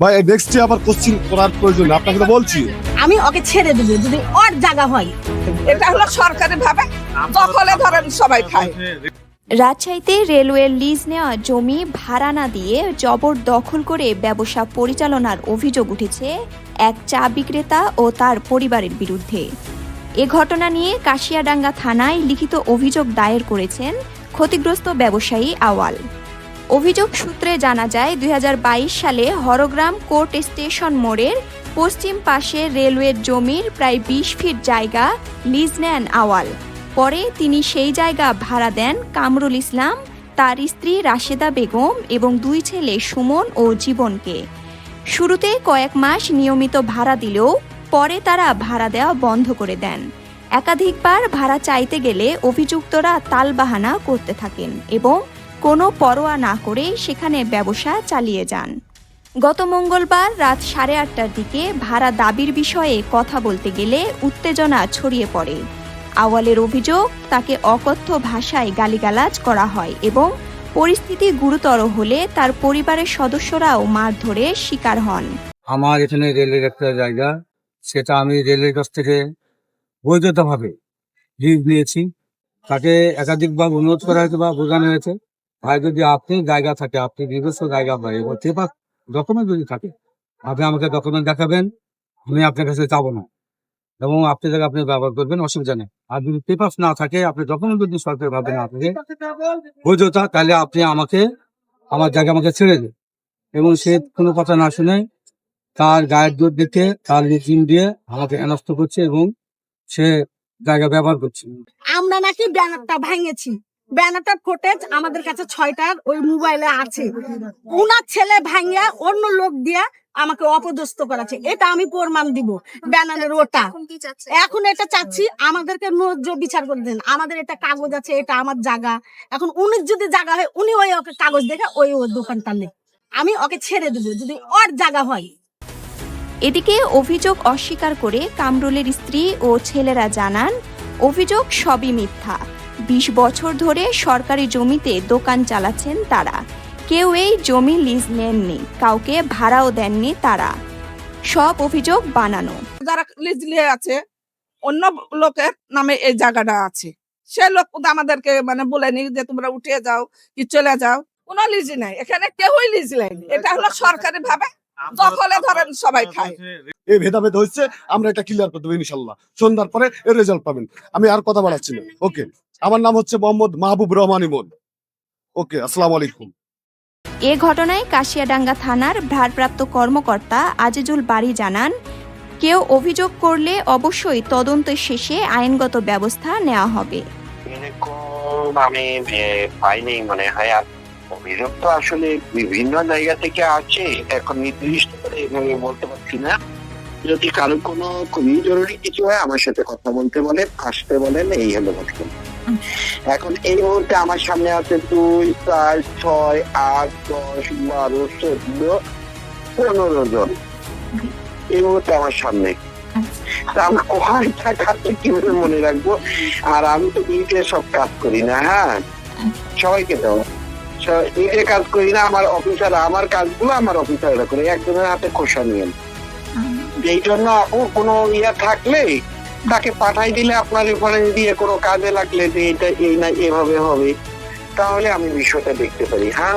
ভাই নেক্সটে আবার কোশ্চিন করার প্রয়োজন আপনাকে তো বলছি। আমি ওকে ছেড়ে দেবো যদি ওর জায়গা হয়। এটা হলো সরকারি ভাবে। দখলে ধরেন সবাই খায়। রাজশাহীতে রেলওয়ের লিজ নেওয়া জমি ভাড়া না দিয়ে জবর দখল করে ব্যবসা পরিচালনার অভিযোগ উঠেছে এক চা বিক্রেতা ও তার পরিবারের বিরুদ্ধে। এ ঘটনা নিয়ে কাশিয়াডাঙ্গা থানায় লিখিত অভিযোগ দায়ের করেছেন ক্ষতিগ্রস্ত ব্যবসায়ী আওয়াল। অভিযোগ সূত্রে জানা যায়, দুই হাজার বাইশ সালে হরগ্রাম কোর্ট স্টেশন মোড়ের পশ্চিম পাশে রেলওয়ের জমির প্রায় বিশ ফিট জায়গা লিজ নেন আওয়াল। পরে তিনি সেই জায়গা ভাড়া দেন কামরুল ইসলাম, তার স্ত্রী রাশেদা বেগম এবং দুই ছেলে সুমন ও জীবনকে। শুরুতে কয়েক মাস নিয়মিত ভাড়া দিলেও পরে তারা ভাড়া দেওয়া বন্ধ করে দেন। একাধিকবার ভাড়া চাইতে গেলে অভিযুক্তরা তালবাহানা করতে থাকেন এবং কোনো পরোয়া না করে সেখানে ব্যবসা চালিয়ে যান। গত মঙ্গলবার রাত সাড়ে আটটার দিকে ভাড়া দাবির বিষয়ে কথা বলতে গেলে উত্তেজনা ছড়িয়ে পড়ে। আওয়ালের অভিযোগ, তাকে অকথ্য ভাষায় গালিগালাজ করা হয় এবং পরিস্থিতি গুরুতর হলে তার পরিবারের সদস্যরাও মারধরের শিকার হন। আমার এখানে রেলের একটা জায়গা, সেটা আমি রেলের কাছ থেকে বৈধতাভাবে লিজ নিয়েছি। তাকে একাধিকবার অনুরোধ করা হয়েছে বা বোঝানো হয়েছে। ভাই, যদি আপনি জায়গা থাকে, আপনি নিজস্ব জায়গা পাই এবং পেপার ডকুমেন্ট যদি থাকে, আপনি আমাকে ডকুমেন্ট দেখাবেন, আমি আপনার কাছে যাব না। এবং আপনি জায়গা আপনি ব্যবহার করবেন, অসুবিধা নেই। আর যদি পেপার না থাকে, আপনি ডকুমেন্ট যদি সরকার ভাবে না থাকে বৈধতা তাহলে আপনি আমাকে, আমার জায়গা আমাকে ছেড়ে দিন। এবং সে কোনো কথা না শুনে তার গায়ের জোর দেখে তার লিজিম দিয়ে আমাকে এনস্ত করছে এবং সে জায়গা ব্যবহার করছে। আমরা নাকি ব্যানারটা ভাঙেছি। ব্যানারটার ফুটেজ আমাদের কাছে ছয়টার ওই মোবাইলে আছে। উনার ছেলে ভাঙিয়া অন্য লোক দিয়া আমাকে অপদস্থ করাছে। এটা আমি প্রমাণ দিব ব্যানারের ওটা। এখন এটা চাচ্ছি আমাদেরকে ন্যায্য বিচার করে দেন। আমাদের এটা কাগজ আছে এটা আমার জায়গা। এখন উনি যদি জায়গা হয় উনি ওই ওকে কাগজ দেখে ওই ওর দোকানটা নেই আমি ওকে ছেড়ে দেবো যদি ওর জায়গা হয়। এদিকে অভিযোগ অস্বীকার করে কামরুলের স্ত্রী ও ছেলেরা জানান অভিযোগ সবই মিথ্যা। বিশ বছর ধরে সরকারি জমিতে দোকান চালাচ্ছেন তারা। কেউ এই জমি লিজ নেননি কাউকে ভাড়াও দেননি তারা। সব অভিযোগ বানানো। যারা লিজ নিয়ে আছে অন্য লোকের নামে এই জায়গাটা আছে। সে লোক আমাদেরকে মানে বলেনি যে তোমরা উঠে যাও কি চলে যাও। কোনো লিজ নাই এখানে কেউই লিজ নেয়নি। এটা হলো সরকারি ভাবে দখলে ধরেন সবাই খায়। এই ভেদাভেদ হচ্ছে আমরা এটা ক্লিয়ার করে দেবো ইনশাল্লাহ। সন্ধ্যার পরে এর রেজাল্ট পাবেন। আমি আর কথা বাড়াচ্ছি না। ওকে আমার নাম হচ্ছে মোহাম্মদ মাহবুব রহমান ইমন। ওকে আসসালামু আলাইকুম এ ঘটনায় কাশিয়াডাঙ্গা থানার ভারপ্রাপ্ত কর্মকর্তা আজিজুল বাড়ি জানান কেউ অভিযোগ করলে অবশ্যই তদন্ত শেষে আইনগত ব্যবস্থা নেওয়া হবে। এরকম আমি পাইনি মনে হয়। আর অভিযোগ তো আসলে বিভিন্ন জায়গা থেকে আছে। এখন নির্দিষ্ট করে এভাবে বলতে পারছি না। যদি কারও কোনো খুবই জরুরি কিছু হয় আমার সাথে কথা বলতে বলেন আসতে বলেন এই হলো ঘটনা। এখন এই মুহূর্তে আমার সামনে আছে দুই চার ছয় আট দশ বারো চোদ্দ পনেরো জন। এই মুহূর্তে আমার সামনে। আমি কোথায় থাকাতে কীভাবে মনে রাখব? আর আমি তো নিজে সব কাজ করি না হ্যাঁ? সবাইকে দাও নিজে কাজ করি না আমার অফিসার আমার কাজগুলো আমার অফিসাররা করে। একজনের হাতে খোসা নিয়ে এই জন্য আপু কোনো ইয়া থাকলে তাকে পাঠাই দিলে আপনার রেফারেন্স দিয়ে কোনো কাজে লাগলে যে এটা এই না, এভাবে হবে, তাহলে আমি বিষয়টা দেখতে পারি হ্যাঁ?